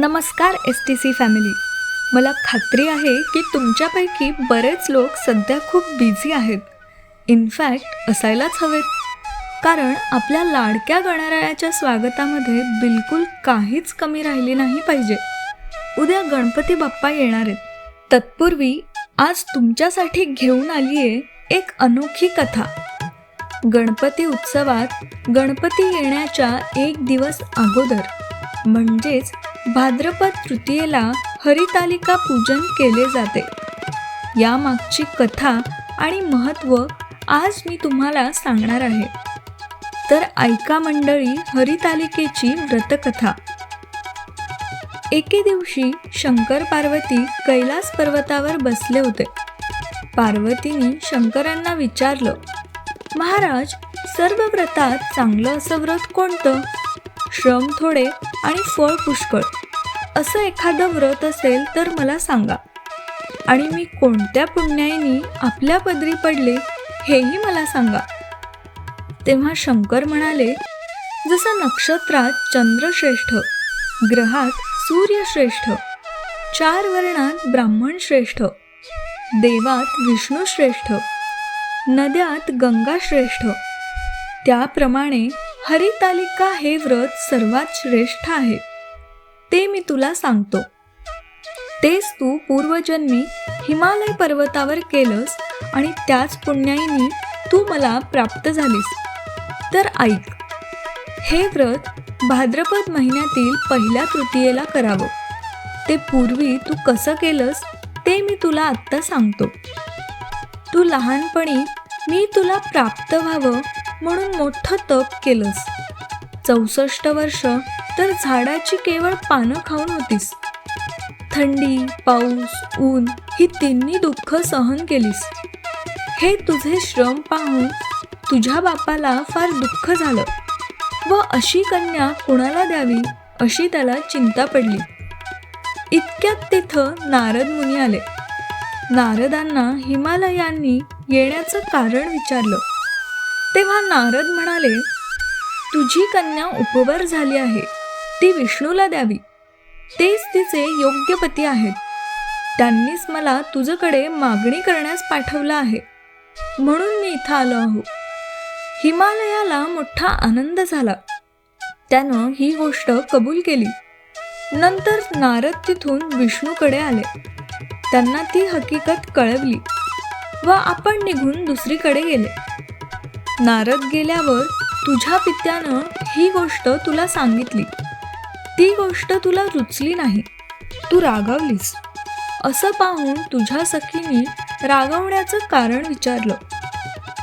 नमस्कार S T C family मला खात्री आहे की तुमच्यापैकी बरेच लोक सध्या खूप बिझी आहेत. इनफॅक्ट असायलाच हवेत. कारण आपल्या लाडक्या गणरायाच्या स्वागतामध्ये बिलकुल काहीच कमी राहिली नाही पाहिजे. उद्या गणपती बाप्पा येणार आहेत. तत्पूर्वी आज तुमच्यासाठी घेऊन आली आहे एक अनोखी कथा. गणपती उत्सवात गणपती येण्याच्या एक दिवस अगोदर म्हणजेच भाद्रपद तृतीयेला हरितालिका पूजन केले जाते. यामागची कथा आणि महत्त्व आज मी तुम्हाला सांगणार आहे. तर ऐका मंडळी हरितालिकेची व्रतकथा. एके दिवशी शंकर पार्वती कैलास पर्वतावर बसले होते. पार्वतीने शंकरांना विचारलं महाराज सर्व व्रतात चांगलं असं व्रत कोणतं? श्रम थोडे आणि फळ पुष्कळ. असं एखादं व्रत असेल तर मला सांगा. आणि मी कोणत्या पुण्याईनी आपल्या पदरी पडले हेही मला सांगा. तेव्हा शंकर म्हणाले जसं नक्षत्रात चंद्रश्रेष्ठ ग्रहात सूर्यश्रेष्ठ चार वर्णात ब्राह्मण श्रेष्ठ देवात विष्णू श्रेष्ठ नद्यात गंगा श्रेष्ठ त्याप्रमाणे हरितालिका हे व्रत सर्वात श्रेष्ठ आहे. ते मी तुला सांगतो. तेच तू पूर्वजन्मी हिमालय पर्वतावर केलंस आणि त्याच पुण्याईनी तू मला प्राप्त झालीस. तर ऐक हे व्रत भाद्रपद महिन्यातील पहिल्या तृतीयेला करावं. ते पूर्वी तू कसं केलंस ते मी तुला आत्ता सांगतो. तू लहानपणी मी तुला प्राप्त व्हावं म्हणून मोठं तप केलंस. चौसष्ट वर्ष तर झाडाची केवळ पानं खाऊन होतीस. थंडी पाऊस ऊन ही तिन्ही दुःख सहन केलीस. हे तुझे श्रम पाहून तुझ्या बापाला फार दुःख झालं व अशी कन्या कुणाला द्यावी अशी त्याला चिंता पडली. इतक्यात तिथं नारद मुनी आले. नारदांना हिमालयांनी येण्याचं कारण विचारलं. तेव्हा नारद म्हणाले तुझी कन्या उपवर झाली आहे. ती विष्णूला द्यावी. तेच तिचे योग्य पती आहेत. त्यांनीच मला तुझ्याकडे मागणी करण्यास पाठवलं आहे. म्हणून मी इथं आलो आहो. हिमालयाला मोठा आनंद झाला. त्यानं ही गोष्ट कबूल केली. नंतर नारद तिथून विष्णूकडे आले. त्यांना ती हकीकत कळवली व आपण निघून दुसरीकडे गेले. नारद गेल्यावर तुझ्या पित्यानं ही गोष्ट तुला सांगितली. ती गोष्ट तुला रुचली नाही. तू रागावलीस. असं पाहून तुझ्या सखीने रागवण्याचं कारण विचारलं.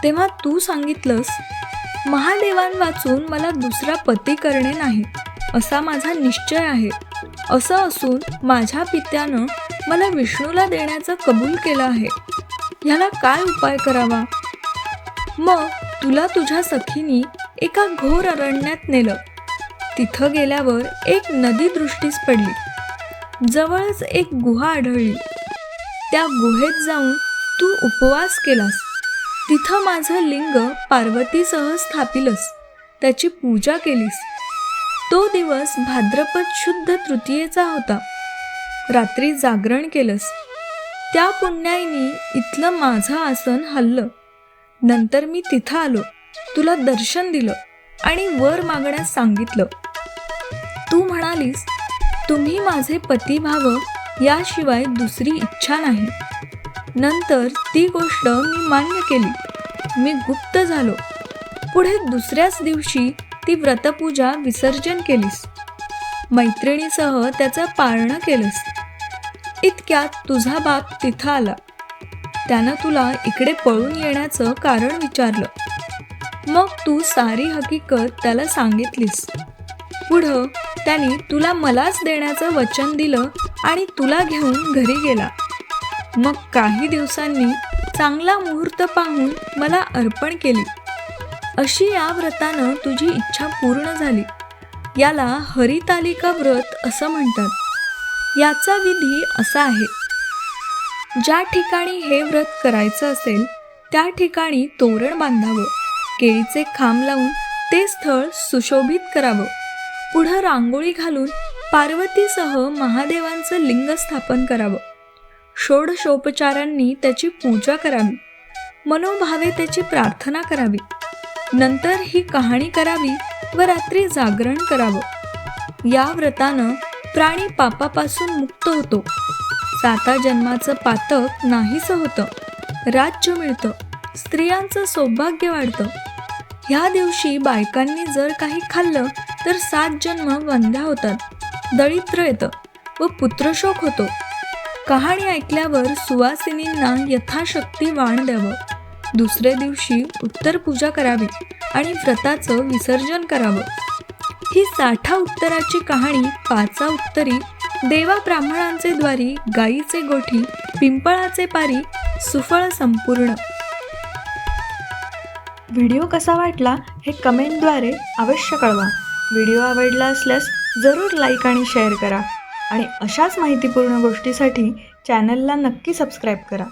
तेव्हा तू सांगितलंस महादेवान वाचून मला दुसरा पती करणे नाही. असा माझा निश्चय आहे. असं असून माझ्या पित्यानं मला विष्णूला देण्याचं कबूल केलं आहे. ह्याला काय उपाय करावा? मग तुला तुझ्या सखीनी एका घोर अरण्यात नेलं. तिथं गेल्यावर एक नदी दृष्टीस पडली. जवळच एक गुहा आढळली. त्या गुहेत जाऊन तू उपवास केलास. तिथं माझं लिंग पार्वतीसह स्थापिलस. त्याची पूजा केलीस. तो दिवस भाद्रपद शुद्ध तृतीयेचा होता. रात्री जागरण केलंस. त्या पुण्याईनी इथलं माझं आसन हल्लं. नंतर मी तिथं आलो. तुला दर्शन दिलं आणि वर मागण्यास सांगितलं. तू म्हणालीस तुम्ही माझे पती व्हावं याशिवाय दुसरी इच्छा नाही. नंतर ती गोष्ट मी मान्य केली. मी गुप्त झालो. पुढे दुसऱ्याच दिवशी ती व्रतपूजा विसर्जन केलीस. मैत्रिणीसह त्याचं पाळणं केलंस. इतक्यात तुझा बाप तिथं आला. त्यानं तुला इकडे पळून येण्याचं कारण विचारलं. मग तू सारी हकीकत त्याला सांगितलीस. पुढं त्याने तुला मलाच देण्याचं वचन दिलं आणि तुला घेऊन घरी गेला. मग काही दिवसांनी चांगला मुहूर्त पाहून मला अर्पण केली. अशी या व्रतानं तुझी इच्छा पूर्ण झाली. याला हरितालिका व्रत असं म्हणतात. याचा विधी असा आहे. ज्या ठिकाणी हे व्रत करायचं असेल त्या ठिकाणी तोरण बांधावं केळीचे खांब लावून ते स्थळ सुशोभित करावं. पुढं रांगोळी घालून पार्वतीसह महादेवांचं लिंग स्थापन करावं. षोडशोपचारांनी त्याची पूजा करावी. मनोभावे त्याची प्रार्थना करावी. नंतर ही कहाणी करावी व रात्री जागरण करावं. या व्रतानं प्राणी पापापासून मुक्त होतो. साता जन्माचं पातक नाहीसं होतं. राज्य मिळतं स्त्रियांचं सौभाग्य वाढतं. ह्या दिवशी बायकांनी जर काही खाल्लं तर सात जन्म वंध्या होतात दळिद्र येतं व पुत्रशोक होतो. कहाणी ऐकल्यावर सुवासिनींना यथाशक्ती वाण द्यावं. दुसऱ्या दिवशी उत्तर पूजा करावी आणि व्रताचं विसर्जन करावं. ही साठा उत्तराची कहाणी पाचा उत्तरी देवा ब्राह्मणांचे द्वारी गाईचे गोठी पिंपळाचे पारी सुफळ संपूर्ण. व्हिडिओ कसा वाटला हे कमेंटद्वारे अवश्य कळवा. व्हिडिओ आवडला असल्यास जरूर लाईक आणि शेअर करा. आणि अशाच माहितीपूर्ण गोष्टीसाठी चॅनलला नक्की सबस्क्राईब करा.